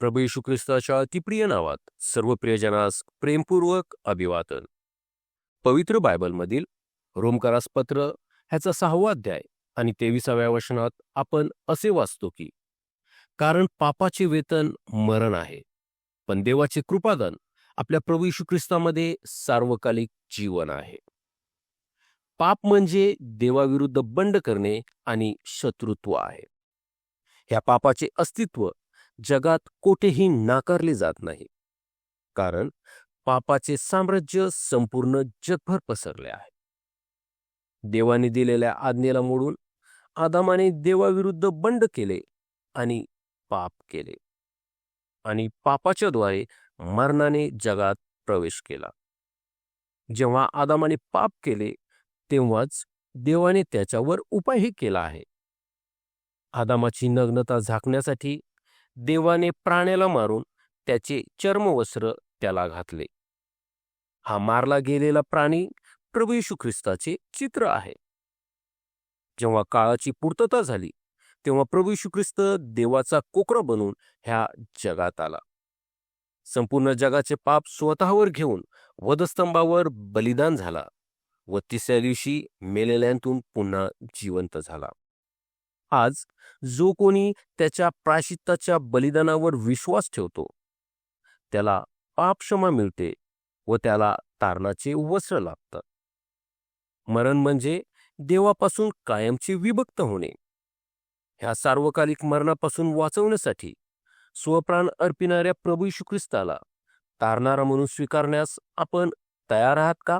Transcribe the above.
प्रभू येशू ख्रिस्ताच्या अतिप्रिय नावात सर्व प्रियजनास प्रेमपूर्वक अभिवादन. पवित्र बायबलमधील रोमकारास पत्र ह्याचा सहावा अध्याय आणि तेविसाव्या वचनात आपण असे वाचतो की कारण पापाचे वेतन मरण आहे पण देवाचे कृपादान आपल्या प्रभू येशू ख्रिस्तामध्ये सार्वकालिक जीवन आहे. पाप म्हणजे देवाविरुद्ध बंड करणे आणि शत्रुत्व आहे. ह्या पापाचे अस्तित्व जगात कोठेही नाकारले जात नाही. कारण पापाचे साम्राज्य संपूर्ण जगभर पसरले आहे. देवाने दिलेल्या आज्ञेला मोडून आदामाने देवाविरुद्ध बंड केले आणि पाप केले. आणि पापाच्या द्वारे मरणाने जगात प्रवेश केला. जेव्हा आदामाने पाप केले तेव्हाच देवाने त्याच्यावर उपायही केला आहे. आदामाची नग्नता झाकण्यासाठी देवाने प्राण्याला मारून त्याचे चर्मवस्त्र त्याला घातले. हा मारला गेलेला प्राणी प्रभू येशू ख्रिस्ताचे चित्र आहे. जेव्हा काळाची पूर्तता झाली तेव्हा प्रभू येशू ख्रिस्त देवाचा कोकरा बनून ह्या जगात आला. संपूर्ण जगाचे पाप स्वतःवर घेऊन वधस्तंभावर बलिदान झाला व तिसऱ्या दिवशी मेलेल्यांतून पुन्हा जिवंत झाला. आज जो कोणी त्याच्या प्राशित्ताच्या बलिदानावर विश्वास ठेवतो त्याला पापक्षमा मिळते व त्याला तारणाचे वस्त्र लागतं मरण म्हणजे देवापासून कायमचे विभक्त होणे. ह्या सार्वकालिक मरणापासून वाचवण्यासाठी स्वप्राण अर्पिणाऱ्या प्रभू यीशू ख्रिस्ताला तारणारा म्हणून स्वीकारण्यास आपण तयार आहात का?